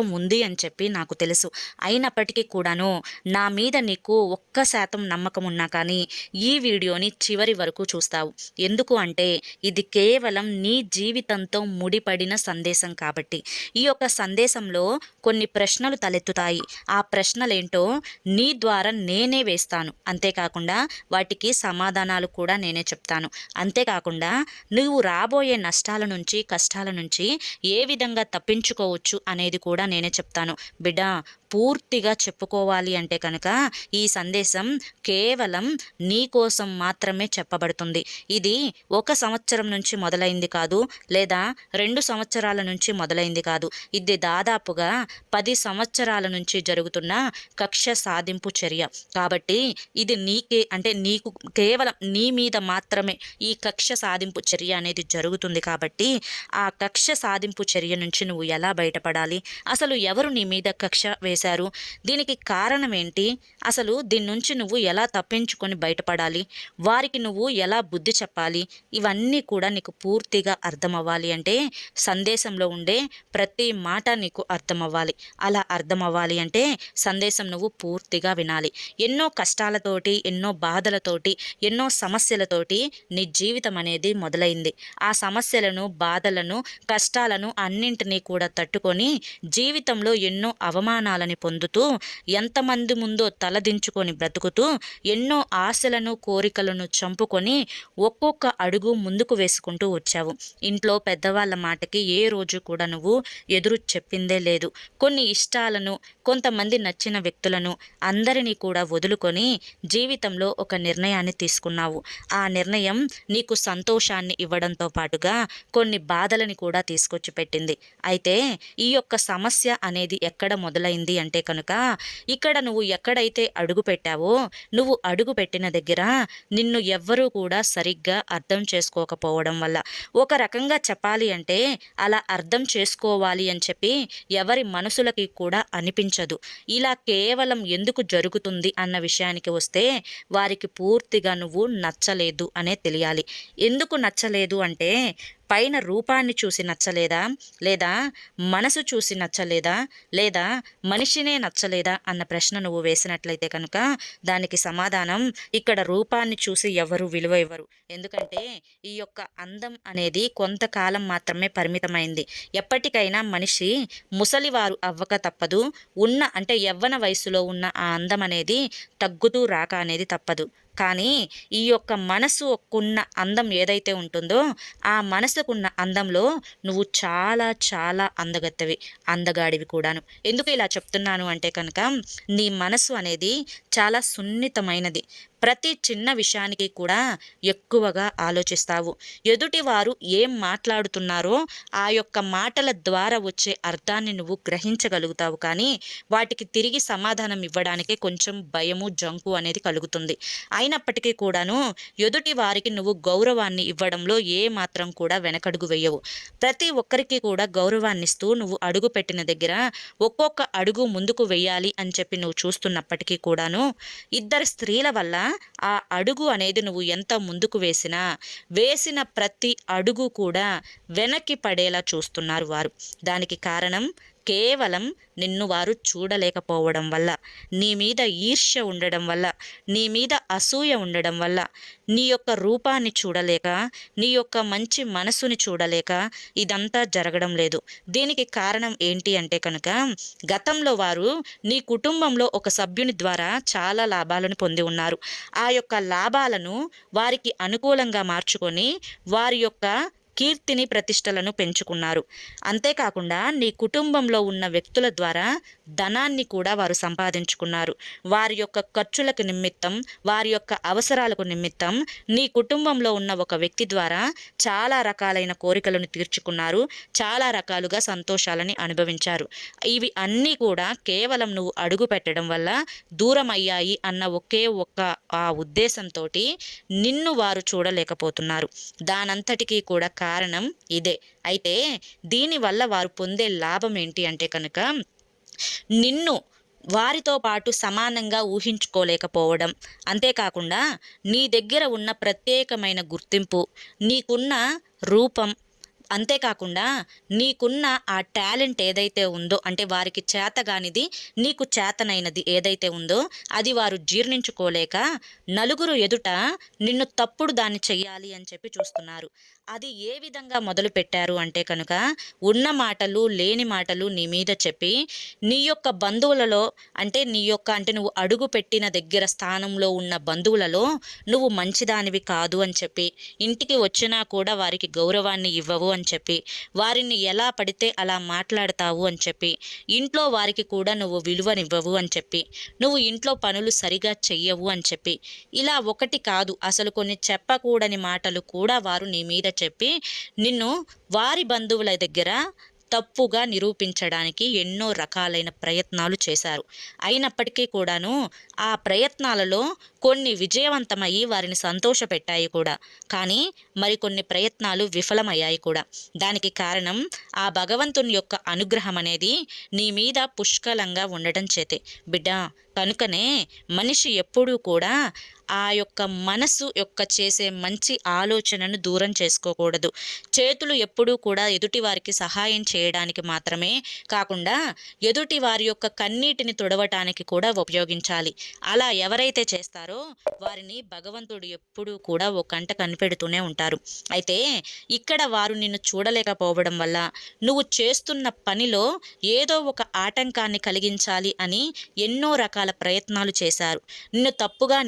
నమ్మకం ఉంది అని చెప్పి నాకు తెలుసు. అయినప్పటికీ కూడాను నా మీద నీకు ఒక్క శాతం నమ్మకం ఉన్నా కానీ ఈ వీడియోని చివరి వరకు చూస్తావు. ఎందుకు అంటే ఇది కేవలం నీ జీవితంతో ముడిపడిన సందేశం కాబట్టి. ఈ యొక్క సందేశంలో కొన్ని ప్రశ్నలు తలెత్తుతాయి. ఆ ప్రశ్నలేంటో నీ ద్వారా నేనే వేస్తాను. అంతేకాకుండా వాటికి సమాధానాలు కూడా నేనే చెప్తాను. అంతేకాకుండా నువ్వు రాబోయే నష్టాల నుంచి కష్టాల నుంచి ఏ విధంగా తప్పించుకోవచ్చు అనేది కూడా నేనే చెప్తాను. బిడ్డ పూర్తిగా చెప్పుకోవాలి అంటే కనుక ఈ సందేశం కేవలం నీ కోసం మాత్రమే చెప్పబడుతుంది. ఇది ఒక సంవత్సరం నుంచి మొదలైంది కాదు లేదా రెండు సంవత్సరాల నుంచి మొదలైంది కాదు. ఇది దాదాపుగా పది సంవత్సరాల నుంచి జరుగుతున్న కక్ష సాధింపు చర్య. కాబట్టి ఇది నీకే అంటే నీకు కేవలం నీ మీద మాత్రమే ఈ కక్ష సాధింపు చర్య అనేది జరుగుతుంది కాబట్టి ఆ కక్ష సాధింపు చర్య నుంచి నువ్వు ఎలా బయటపడాలి? అసలు ఎవరు నీ మీద కక్ష చేశారు. దీనికి కారణం ఏంటి అసలు దీని నుంచి నువ్వు ఎలా తప్పించుకొని బయటపడాలి? వారికి నువ్వు ఎలా బుద్ధి చెప్పాలి? ఇవన్నీ కూడా నీకు పూర్తిగా అర్థమవ్వాలి అంటే సందేశంలో ఉండే ప్రతి మాట నీకు అర్థమవ్వాలి. అలా అర్థమవ్వాలి అంటే సందేశం నువ్వు పూర్తిగా వినాలి. ఎన్నో కష్టాలతోటి ఎన్నో బాధలతోటి ఎన్నో సమస్యలతోటి నీ జీవితం అనేది మొదలైంది. ఆ సమస్యలను బాధలను కష్టాలను అన్నింటినీ కూడా తట్టుకొని జీవితంలో ఎన్నో అవమానాలను పొందుతూ ఎంతమంది ముందో తలదించుకొని బ్రతుకుతూ ఎన్నో ఆశలను కోరికలను చంపుకొని ఒక్కొక్క అడుగు ముందుకు వేసుకుంటూ వచ్చావు. ఇంట్లో పెద్దవాళ్ళ మాటకి ఏ రోజు కూడా నువ్వు ఎదురు చెప్పిందే లేదు. కొన్ని ఇష్టాలను కొంతమంది నచ్చిన వ్యక్తులను అందరినీ కూడా వదులుకొని జీవితంలో ఒక నిర్ణయాన్ని తీసుకున్నావు. ఆ నిర్ణయం నీకు సంతోషాన్ని ఇవ్వడంతో పాటుగా కొన్ని బాధలని కూడా తీసుకొచ్చి పెట్టింది అయితే ఈ యొక్క సమస్య అనేది ఎక్కడ మొదలైంది అంటే కనుక ఇక్కడ నువ్వు ఎక్కడైతే అడుగు పెట్టావో నువ్వు అడుగు పెట్టిన దగ్గర నిన్ను ఎవ్వరూ కూడా సరిగ్గా అర్థం చేసుకోకపోవడం వల్ల. ఒక రకంగా చెప్పాలి అంటే అలా అర్థం చేసుకోవాలి అని చెప్పి ఎవరి మనసులకి కూడా అనిపించదు. ఇలా కేవలం ఎందుకు జరుగుతుంది అన్న విషయానికి వస్తే వారికి పూర్తిగా నువ్వు నచ్చలేదు అనే తెలియాలి. ఎందుకు నచ్చలేదు అంటే పైన రూపాన్ని చూసి నచ్చలేదా? లేదా మనసు చూసి నచ్చలేదా? లేదా మనిషినే నచ్చలేదా? అన్న ప్రశ్న నువ్వు వేసినట్లయితే కనుక దానికి సమాధానం ఇక్కడ రూపాన్ని చూసి ఎవరు విలువ ఇవ్వరు. ఎందుకంటే ఈ యొక్క అందం అనేది కొంతకాలం మాత్రమే పరిమితమైంది. ఎప్పటికైనా మనిషి ముసలివారు అవ్వక తప్పదు. ఉన్న అంటే యవ్వన వయసులో ఉన్న ఆ అందం అనేది తగ్గుతూ రాక అనేది తప్పదు. కానీ ఈ యొక్క మనసుకున్న అందం ఏదైతే ఉంటుందో ఆ మనసుకున్న అందంలో నువ్వు చాలా చాలా అందగత్తవి అందగాడివి కూడాను. ఎందుకు ఇలా చెప్తున్నాను అంటే కనుక నీ మనసు అనేది చాలా సున్నితమైనది. ప్రతి చిన్న విషయానికి కూడా ఎక్కువగా ఆలోచిస్తావు. ఎదుటివారు ఏం మాట్లాడుతున్నారో ఆ యొక్క మాటల ద్వారా వచ్చే అర్థాన్ని నువ్వు గ్రహించగలుగుతావు. కానీ వాటికి తిరిగి సమాధానం ఇవ్వడానికి కొంచెం భయము జంకు అనేది కలుగుతుంది. అయినప్పటికీ కూడాను ఎదుటి వారికి నువ్వు గౌరవాన్ని ఇవ్వడంలో ఏ మాత్రం కూడా వెనకడుగు వేయవు. ప్రతి ఒక్కరికి కూడా గౌరవాన్ని ఇస్తూ నువ్వు అడుగు పెట్టిన దగ్గర ఒక్కొక్క అడుగు ముందుకు వెయ్యాలి అని చెప్పి నువ్వు చూస్తున్నప్పటికీ కూడాను ఇద్దరు స్త్రీల వల్ల ఆ అడుగు అనేది నువ్వు ఎంత ముందుకు వేసినా వేసిన ప్రతి అడుగు కూడా వెనక్కి పడేలా చూస్తున్నారు వారు. దానికి కారణం కేవలం నిన్ను వారు చూడలేకపోవడం వల్ల నీ మీద ఈర్ష్య ఉండడం వల్ల నీ మీద అసూయ ఉండడం వల్ల నీ యొక్క రూపాన్ని చూడలేక నీ యొక్క మంచి మనసుని చూడలేక ఇదంతా జరగడం లేదు. దీనికి కారణం ఏంటి అంటే కనుక గతంలో వారు నీ కుటుంబంలో ఒక సభ్యుని ద్వారా చాలా లాభాలను పొంది ఉన్నారు. ఆ యొక్క లాభాలను వారికి అనుకూలంగా మార్చుకొని వారి యొక్క కీర్తిని ప్రతిష్టలను పెంచుకున్నారు. అంతేకాకుండా నీ కుటుంబంలో ఉన్న వ్యక్తుల ద్వారా ధనాన్ని కూడా వారు సంపాదించుకున్నారు. వారి యొక్క ఖర్చులకు నిమిత్తం వారి యొక్క అవసరాలకు నిమిత్తం నీ కుటుంబంలో ఉన్న ఒక వ్యక్తి ద్వారా చాలా రకాలైన కోరికలను తీర్చుకున్నారు. చాలా రకాలుగా సంతోషాలని అనుభవించారు. ఇవి అన్నీ కూడా కేవలం నువ్వు అడుగు పెట్టడం వల్ల దూరం అయ్యాయి అన్న ఒకే ఒక్క ఆ ఉద్దేశంతో నిన్ను వారు చూడలేకపోతున్నారు. దానంతటికీ కూడా కారణం ఇదే. అయితే దీనివల్ల వారు పొందే లాభం ఏంటి అంటే కనుక నిన్ను వారితో పాటు సమానంగా ఊహించుకోలేకపోవడం. అంతేకాకుండా నీ దగ్గర ఉన్న ప్రత్యేకమైన గుర్తింపు నీకున్న రూపం అంతేకాకుండా నీకున్న ఆ టాలెంట్ ఏదైతే ఉందో అంటే వారికి చేతగానిది నీకు చేతనైనది ఏదైతే ఉందో అది వారు జీర్ణించుకోలేక నలుగురు ఎదుట నిన్ను తప్పుడు దాన్ని చెయ్యాలి అని చెప్పి చూస్తున్నారు. అది ఏ విధంగా మొదలు పెట్టారు అంటే కనుక ఉన్న మాటలు లేని మాటలు నీ మీద చెప్పి నీ యొక్క బంధువులలో అంటే నీ యొక్క అంటే నువ్వు అడుగు పెట్టిన దగ్గర స్థానంలో ఉన్న బంధువులలో నువ్వు మంచిదానివి కాదు అని చెప్పి ఇంటికి వచ్చినా కూడా వారికి గౌరవాన్ని ఇవ్వవు అని చెప్పి వారిని ఎలా పడితే అలా మాట్లాడతావు అని చెప్పి ఇంట్లో వారికి కూడా నువ్వు విలువనివ్వవు అని చెప్పి నువ్వు ఇంట్లో పనులు సరిగా చెయ్యవు అని చెప్పి ఇలా ఒకటి కాదు. అసలు కొన్ని చెప్పకూడని మాటలు కూడా వారు నీ మీద చెప్పి నిన్ను వారి బంధువుల దగ్గర తప్పుగా నిరూపించడానికి ఎన్నో రకాలైన ప్రయత్నాలు చేశారు. అయినప్పటికీ కూడాను ఆ ప్రయత్నాలలో కొన్ని విజయవంతమయ్యి వారిని సంతోషపెట్టాయి కూడా. కానీ మరికొన్ని ప్రయత్నాలు విఫలమయ్యాయి కూడా. దానికి కారణం ఆ భగవంతుని యొక్క అనుగ్రహం అనేది నీ మీద పుష్కలంగా ఉండటం చేతే. బిడ్డ కనుకనే మనిషి ఎప్పుడూ కూడా ఆ యొక్క మనసు యొక్క చేసే మంచి ఆలోచనను దూరం చేసుకోకూడదు. చేతులు ఎప్పుడూ కూడా ఎదుటి వారికి సహాయం చేయడానికి మాత్రమే కాకుండా ఎదుటి వారి యొక్క కన్నీటిని తుడవటానికి కూడా ఉపయోగించాలి. అలా ఎవరైతే చేస్తారో వారిని భగవంతుడు ఎప్పుడూ కూడా ఒక కంట కనిపెడుతూనే ఉంటారు. అయితే ఇక్కడ వారు నిన్ను చూడలేకపోవడం వల్ల నువ్వు చేస్తున్న పనిలో ఏదో ఒక ఆటంకాన్ని కలిగించాలి అని ఎన్నో రకాల ప్రయత్నాలు చేశారు. నిన్ను తప్పుగా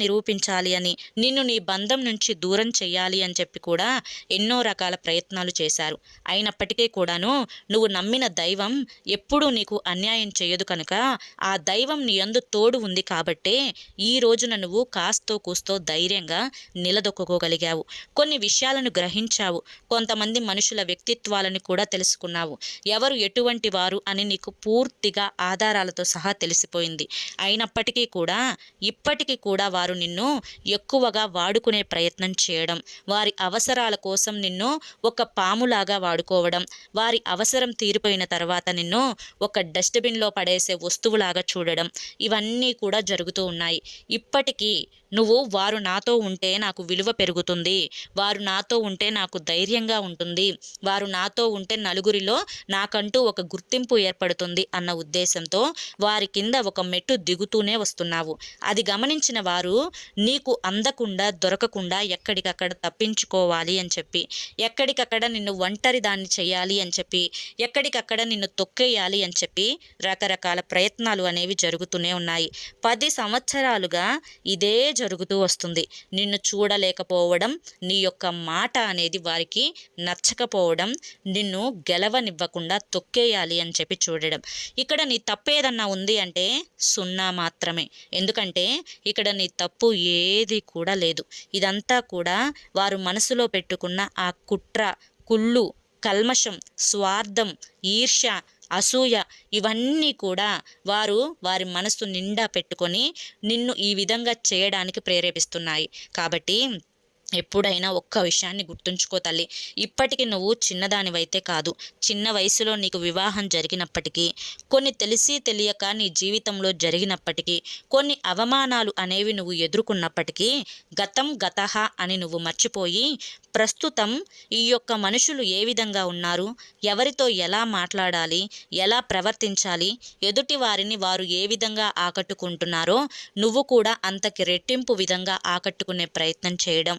నిరూపించాలి అని నిన్ను నీ బంధం నుంచి దూరం చేయాలి అని చెప్పి కూడా ఎన్నో రకాల ప్రయత్నాలు చేశారు. అయినప్పటికీ కూడాను నువ్వు నమ్మిన దైవం ఎప్పుడూ నీకు అన్యాయం చేయదు కనుక ఆ దైవం నీ యందు తోడు ఉంది కాబట్టే ఈ రోజున నువ్వు కాస్తో కూస్తో ధైర్యంగా నిలదొక్కుకోగలిగావు. కొన్ని విషయాలను గ్రహించావు. కొంతమంది మనుషుల వ్యక్తిత్వాలను కూడా తెలుసుకున్నావు. ఎవరు ఎటువంటి వారు అని నీకు పూర్తిగా ఆధారాలతో సహా తెలిసిపోయింది. అయినప్పటికీ కూడా ఇప్పటికీ కూడా వారు నిన్ను ఎక్కువగా వాడుకునే ప్రయత్నం చేయడం వారి అవసరాల కోసం నిన్ను ఒక పాములాగా వాడుకోవడం వారి అవసరం తీరిపోయిన తర్వాత నిన్ను ఒక డస్ట్బిన్లో పడేసే వస్తువులాగా చూడడం ఇవన్నీ కూడా జరుగుతూ ఉన్నాయి. ఇప్పటికీ నువ్వు వారు నాతో ఉంటే నాకు విలువ పెరుగుతుంది. వారు నాతో ఉంటే నాకు ధైర్యంగా ఉంటుంది. వారు నాతో ఉంటే నలుగురిలో నాకంటూ ఒక గుర్తింపు ఏర్పడుతుంది అన్న ఉద్దేశంతో వారి కింద ఒక మెట్టు దిగుతూనే వస్తున్నావు. అది గమనించిన వారు నీకు అందకుండా దొరకకుండా ఎక్కడికక్కడ తప్పించుకోవాలి అని చెప్పి ఎక్కడికక్కడ నిన్ను ఒంటరి దాన్ని చేయాలి అని చెప్పి ఎక్కడికక్కడ నిన్ను తొక్కేయాలి అని చెప్పి రకరకాల ప్రయత్నాలు అనేవి జరుగుతూనే ఉన్నాయి. పది సంవత్సరాలుగా ఇదే జరుగుతూ వస్తుంది. నిన్ను చూడలేకపోవడం నీ యొక్క మాట అనేది వారికి నచ్చకపోవడం నిన్ను గెలవనివ్వకుండా తొక్కేయాలి అని చెప్పి చూడడం. ఇక్కడ నీ తప్పు ఏదన్నా ఉంది అంటే సున్నా మాత్రమే. ఎందుకంటే ఇక్కడ నీ తప్పు ఏది కూడా లేదు. ఇదంతా కూడా వారు మనసులో పెట్టుకున్న ఆ కుట్ర కుళ్ళు కల్మషం స్వార్థం ఈర్ష్య అసూయ ఇవన్నీ కూడా వారు వారి మనసు నిండా పెట్టుకొని నిన్ను ఈ విధంగా చేయడానికి ప్రేరేపిస్తున్నాయి. కాబట్టి ఎప్పుడైనా ఒక్క విషయాన్ని గుర్తుంచుకో తల్లి. ఇప్పటికి నువ్వు చిన్నదానివైతే కాదు. చిన్న వయసులో నీకు వివాహం జరిగినప్పటికీ కొన్ని తెలిసి తెలియక నీ జీవితంలో జరిగినప్పటికీ కొన్ని అవమానాలు అనేవి నువ్వు ఎదుర్కొన్నప్పటికీ గతం గతహ అని నువ్వు మర్చిపోయి ప్రస్తుతం ఈ యొక్క మనుషులు ఏ విధంగా ఉన్నారు ఎవరితో ఎలా మాట్లాడాలి ఎలా ప్రవర్తించాలి ఎదుటి వారిని వారు ఏ విధంగా ఆకట్టుకుంటున్నారో నువ్వు కూడా అంతకి రెట్టింపు విధంగా ఆకట్టుకునే ప్రయత్నం చేయడం.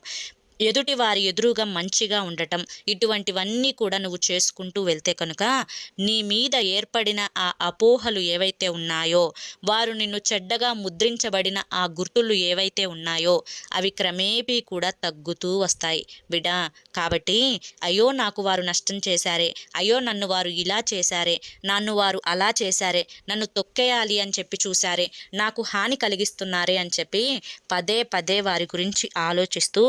ఎదుటి వారి ఎదురుగా మంచిగా ఉండటం ఇటువంటివన్నీ కూడా నువ్వు చేసుకుంటూ వెళ్తే కనుక నీ మీద ఏర్పడిన ఆ అపోహలు ఏవైతే ఉన్నాయో వారు నిన్ను చెడ్డగా ముద్రించబడిన ఆ గుర్తులు ఏవైతే ఉన్నాయో అవి క్రమేపీ కూడా తగ్గుతూ వస్తాయి. బిడా కాబట్టి అయ్యో నాకు వారు నష్టం చేశారే అయ్యో నన్ను వారు ఇలా చేశారే నన్ను వారు అలా చేశారే నన్ను తొక్కేయాలి అని చెప్పి చూశారే నాకు హాని కలిగిస్తున్నారే అని చెప్పి పదే పదే వారి గురించి ఆలోచిస్తూ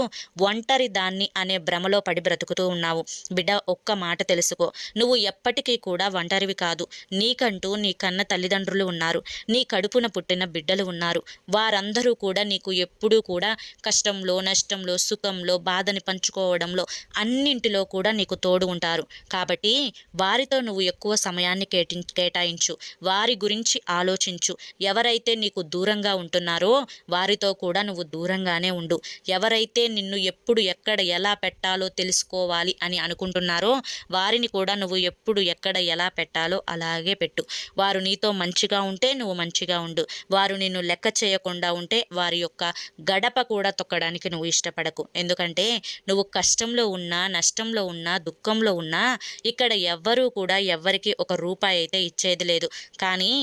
ఒంటరి దాన్ని అనే భ్రమలో పడి బ్రతుకుతూ ఉన్నావు. బిడ్డ ఒక్క మాట తెలుసుకో. నువ్వు ఎప్పటికీ కూడా ఒంటరివి కాదు. నీకంటూ నీ కన్న తల్లిదండ్రులు ఉన్నారు. నీ కడుపున పుట్టిన బిడ్డలు ఉన్నారు. వారందరూ కూడా నీకు ఎప్పుడూ కూడా కష్టంలో నష్టంలో సుఖంలో బాధని పంచుకోవడంలో అన్నింటిలో కూడా నీకు తోడు ఉంటారు. కాబట్టి వారితో నువ్వు ఎక్కువ సమయాన్ని కేటి కేటాయించు. వారి గురించి ఆలోచించు. ఎవరైతే నీకు దూరంగా ఉంటున్నారో వారితో కూడా నువ్వు దూరంగానే ఉండు. ఎవరైతే నిన్ను ఎప్పుడు ఎప్పుడు ఎక్కడ ఎలా పెట్టాలో తెలుసుకోవాలి అని అనుకుంటున్నారో వారిని కూడా నువ్వు ఎప్పుడు ఎక్కడ ఎలా పెట్టాలో అలాగే పెట్టు. వారు నీతో మంచిగా ఉంటే నువ్వు మంచిగా ఉండు. వారు నిన్ను లెక్క చేయకుండా ఉంటే వారి యొక్క గడప కూడా తొక్కడానికి నువ్వు ఇష్టపడకు. ఎందుకంటే నువ్వు కష్టంలో ఉన్నా నష్టంలో ఉన్నా దుఃఖంలో ఉన్నా ఇక్కడ ఎవ్వరూ కూడా ఎవ్వరికి ఒక రూపాయి అయితే ఇచ్చేది లేదు. కానీ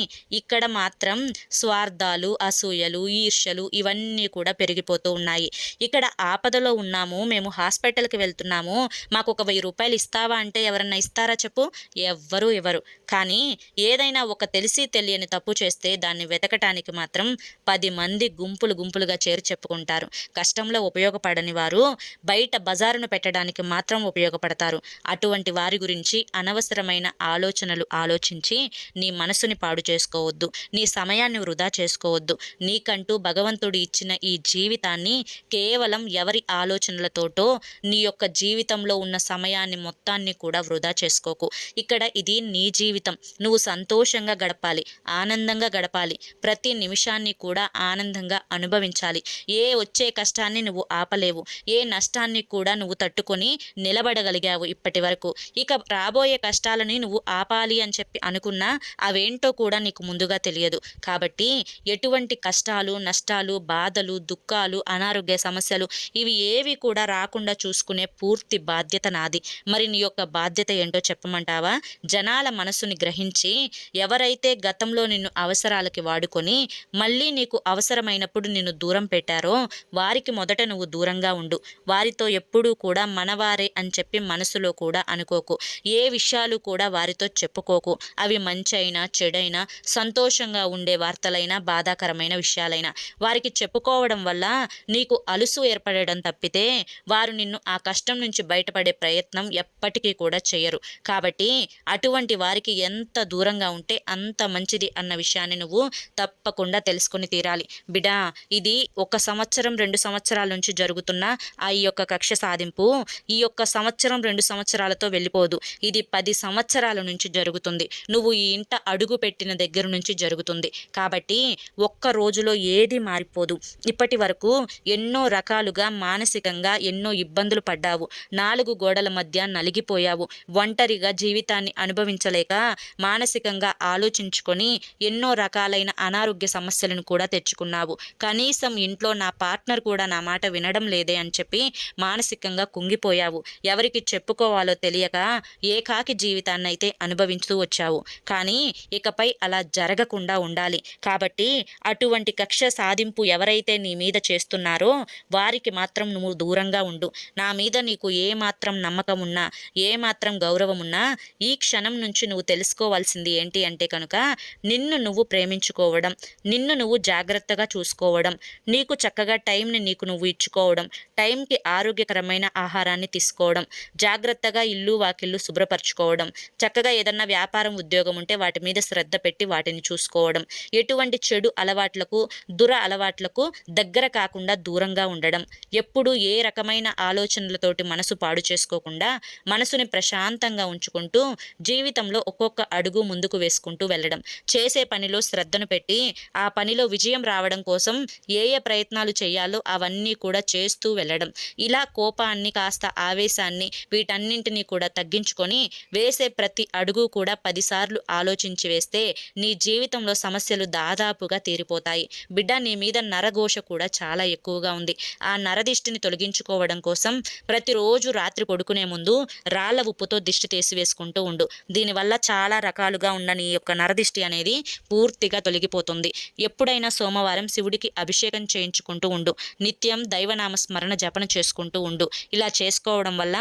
ఇక్కడ మాత్రం స్వార్థాలు అసూయలు ఈర్ష్యలు ఇవన్నీ కూడా పెరిగిపోతూ ఉన్నాయి. ఇక్కడ ఆపదలో ఉన్న ఉన్నాము మేము హాస్పిటల్కి వెళ్తున్నాము మాకు ఒక వెయ్యి రూపాయలు ఇస్తావా అంటే ఎవరన్నా ఇస్తారా చెప్పు? ఎవ్వరూ ఇవ్వరు. కానీ ఏదైనా ఒక తెలిసి తెలియని తప్పు చేస్తే దాన్ని వెతకటానికి మాత్రం పది మంది గుంపులు గుంపులుగా చేరి చెప్పుకుంటారు. కష్టంలో ఉపయోగపడని వారు బయట బజారును పెట్టడానికి మాత్రం ఉపయోగపడతారు. అటువంటి వారి గురించి అనవసరమైన ఆలోచనలు ఆలోచించి నీ మనసుని పాడు చేసుకోవద్దు నీ సమయాన్ని వృధా చేసుకోవద్దు. నీకంటూ భగవంతుడు ఇచ్చిన ఈ జీవితాన్ని కేవలం ఎవరి ఆలోచనలతోటో నీ యొక్క జీవితంలో ఉన్న సమయాన్ని మొత్తాన్ని కూడా వృధా చేసుకోకు. ఇక్కడ ఇది నీ జీవితం. నువ్వు సంతోషంగా గడపాలి ఆనందంగా గడపాలి. ప్రతి నిమిషాన్ని కూడా ఆనందంగా అనుభవించాలి. ఏ వచ్చే కష్టాన్ని నువ్వు ఆపలేవు. ఏ నష్టాన్ని కూడా నువ్వు తట్టుకొని నిలబడగలిగావు ఇప్పటి వరకు. ఇక రాబోయే కష్టాలని నువ్వు ఆపాలి అని చెప్పి అనుకున్నా అవేంటో కూడా నీకు ముందుగా తెలియదు. కాబట్టి ఎటువంటి కష్టాలు నష్టాలు బాధలు దుఃఖాలు అనారోగ్య సమస్యలు ఇవి ఏవి కూడా రాకుండా చూసుకునే పూర్తి బాధ్యత నాది. మరి నీ యొక్క బాధ్యత ఏంటో చెప్పమంటావా? జనాల మనసుని గ్రహించి ఎవరైతే గతంలో నిన్ను అవసరాలకి వాడుకొని మళ్ళీ నీకు అవసరమైనప్పుడు నిన్ను దూరం పెట్టారో వారికి మొదట నువ్వు దూరంగా ఉండు. వారితో ఎప్పుడూ కూడా మనవారే అని చెప్పి మనసులో కూడా అనుకోకు. ఏ విషయాలు కూడా వారితో చెప్పుకోకు. అవి మంచి అయినా చెడైనా సంతోషంగా ఉండే వార్తలైనా బాధాకరమైన విషయాలైనా. వారికి చెప్పుకోవడం వల్ల నీకు అలుసు ఏర్పడడం తప్పితే వారు నిన్ను ఆ కష్టం నుంచి బయటపడే ప్రయత్నం ఎప్పటికీ కూడా చేయరు. కాబట్టి అటువంటి వారికి ఎంత దూరంగా ఉంటే అంత మంచిది అన్న విషయాన్ని నువ్వు తప్పకుండా తెలుసుకొని తీరాలి. బిడా ఇది ఒక సంవత్సరం రెండు సంవత్సరాల నుంచి జరుగుతున్న ఆ ఈ యొక్క కక్ష సాధింపు ఈ యొక్క సంవత్సరం రెండు సంవత్సరాలతో వెళ్ళిపోదు. ఇది పది సంవత్సరాల నుంచి జరుగుతుంది. నువ్వు ఈ ఇంట అడుగు పెట్టిన దగ్గర నుంచి జరుగుతుంది. కాబట్టి ఒక్క రోజులో ఏది మారిపోదు. ఇప్పటి వరకు ఎన్నో రకాలుగా మానసికంగా ఎన్నో ఇబ్బందులు పడ్డావు. నాలుగు గోడల మధ్య నలిగిపోయావు. ఒంటరిగా జీవితాన్ని అనుభవించలేక మానసికంగా ఆలోచించుకొని ఎన్నో రకాలైన అనారోగ్య సమస్యలను కూడా తెచ్చుకున్నావు. కనీసం ఇంట్లో నా పార్ట్నర్ కూడా నా మాట వినడం లేదే అని చెప్పి మానసికంగా కుంగిపోయావు. ఎవరికి చెప్పుకోవాలో తెలియక ఏకాకి జీవితాన్ని అయితే అనుభవించుతూ వచ్చావు. కానీ ఇకపై అలా జరగకుండా ఉండాలి. కాబట్టి అటువంటి కక్ష సాధింపు ఎవరైతే నీ మీద చేస్తున్నారో వారికి మాత్రం నువ్వు దూరంగా ఉండు. నా మీద నీకు ఏ మాత్రం నమ్మకం ఉన్నా ఏ మాత్రం గౌరవం ఉన్నా ఈ క్షణం నుంచి నువ్వు తెలుసుకోవాల్సింది ఏంటి అంటే కనుక నిన్ను నువ్వు ప్రేమించుకోవడం నిన్ను నువ్వు జాగ్రత్తగా చూసుకోవడం నీకు చక్కగా టైంని నీకు నువ్వు ఇచ్చుకోవడం టైంకి ఆరోగ్యకరమైన ఆహారాన్ని తీసుకోవడం జాగ్రత్తగా ఇల్లు వాకిళ్ళు శుభ్రపరచుకోవడం చక్కగా ఏదన్నా వ్యాపారం ఉద్యోగం ఉంటే వాటి మీద శ్రద్ధ పెట్టి వాటిని చూసుకోవడం ఎటువంటి చెడు అలవాట్లకు దుర అలవాట్లకు దగ్గర కాకుండా దూరంగా ఉండడం ఎప్పుడు ఏ ఏ రకమైన ఆలోచనలతోటి మనసు పాడు చేసుకోకుండా మనసుని ప్రశాంతంగా ఉంచుకుంటూ జీవితంలో ఒక్కొక్క అడుగు ముందుకు వేసుకుంటూ వెళ్ళడం. చేసే పనిలో శ్రద్ధను పెట్టి ఆ పనిలో విజయం రావడం కోసం ఏ ఏ ప్రయత్నాలు చేయాలో అవన్నీ కూడా చేస్తూ వెళ్ళడం. ఇలా కోపాన్ని కాస్త ఆవేశాన్ని వీటన్నింటినీ కూడా తగ్గించుకొని వేసే ప్రతి అడుగు కూడా పదిసార్లు ఆలోచించి వేస్తే నీ జీవితంలో సమస్యలు దాదాపుగా తీరిపోతాయి. బిడ్డ నీ మీద నరఘోష కూడా చాలా ఎక్కువగా ఉంది. ఆ నరదిష్టిని తొలగించుకోవడం కోసం ప్రతిరోజు రాత్రి పడుకునే ముందు రాళ్ళ ఉప్పుతో దిష్టి తీసివేసుకుంటూ ఉండు. దీనివల్ల చాలా రకాలుగా ఉన్న నీ యొక్క నరదిష్టి అనేది పూర్తిగా తొలగిపోతుంది. ఎప్పుడైనా సోమవారం శివుడికి అభిషేకం చేయించుకుంటూ ఉండు. నిత్యం దైవనామ స్మరణ జపన చేసుకుంటూ ఉండు. ఇలా చేసుకోవడం వల్ల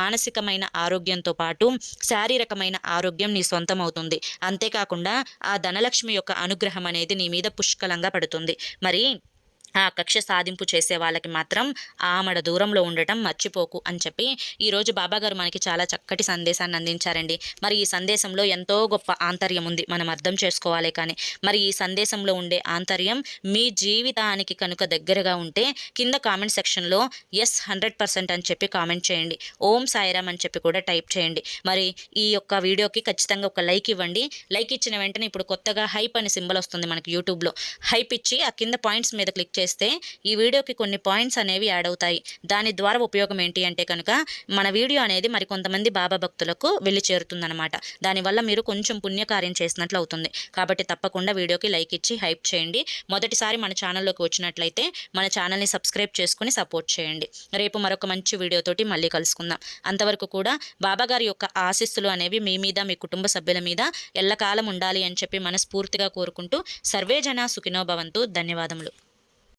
మానసికమైన ఆరోగ్యంతో పాటు శారీరకమైన ఆరోగ్యం నీ సొంతం అవుతుంది అంతేకాకుండా ఆ ధనలక్ష్మి యొక్క అనుగ్రహం అనేది నీ మీద పుష్కలంగా పడుతుంది. మరి కక్ష సాధింపు చేసే వాళ్ళకి మాత్రం ఆమడ దూరంలో ఉండటం మర్చిపోకు అని చెప్పి ఈరోజు బాబాగారు మనకి చాలా చక్కటి సందేశాన్ని అందించారండి. మరి ఈ సందేశంలో ఎంతో గొప్ప ఆంతర్యం ఉంది. మనం అర్థం చేసుకోవాలి కానీ మరి ఈ సందేశంలో ఉండే ఆంతర్యం మీ జీవితానికి కనుక దగ్గరగా ఉంటే కింద కామెంట్ సెక్షన్లో ఎస్ హండ్రెడ్ పర్సెంట్ అని చెప్పి కామెంట్ చేయండి. ఓం సాయిరామ్ అని చెప్పి కూడా టైప్ చేయండి. మరి ఈ యొక్క వీడియోకి ఖచ్చితంగా ఒక లైక్ ఇవ్వండి. లైక్ ఇచ్చిన వెంటనే ఇప్పుడు కొత్తగా హైప్ అనే సింబల్ వస్తుంది మనకి యూట్యూబ్లో. హైప్ ఇచ్చి ఆ కింద పాయింట్స్ మీద క్లిక్ చేసి చేస్తే ఈ వీడియోకి కొన్ని పాయింట్స్ అనేవి యాడ్ అవుతాయి. దాని ద్వారా ఉపయోగం ఏంటి అంటే కనుక మన వీడియో అనేది మరి కొంతమంది బాబా భక్తులకు వెళ్ళి చేరుతుందన్నమాట. దానివల్ల మీరు కొంచెం పుణ్యకార్యం చేసినట్లు అవుతుంది. కాబట్టి తప్పకుండా వీడియోకి లైక్ ఇచ్చి హైప్ చేయండి. మొదటిసారి మన ఛానల్లోకి వచ్చినట్లయితే మన ఛానల్ని సబ్స్క్రైబ్ చేసుకుని సపోర్ట్ చేయండి. రేపు మరొక మంచి వీడియోతోటి మళ్ళీ కలుసుకుందాం. అంతవరకు కూడా బాబాగారి యొక్క ఆశీస్సులు అనేవి మీ మీద మీ కుటుంబ సభ్యుల మీద ఎల్లకాలం ఉండాలి అని చెప్పి మనస్ఫూర్తిగా కోరుకుంటూ సర్వే జన సుఖినో భవంతు. ధన్యవాదములు.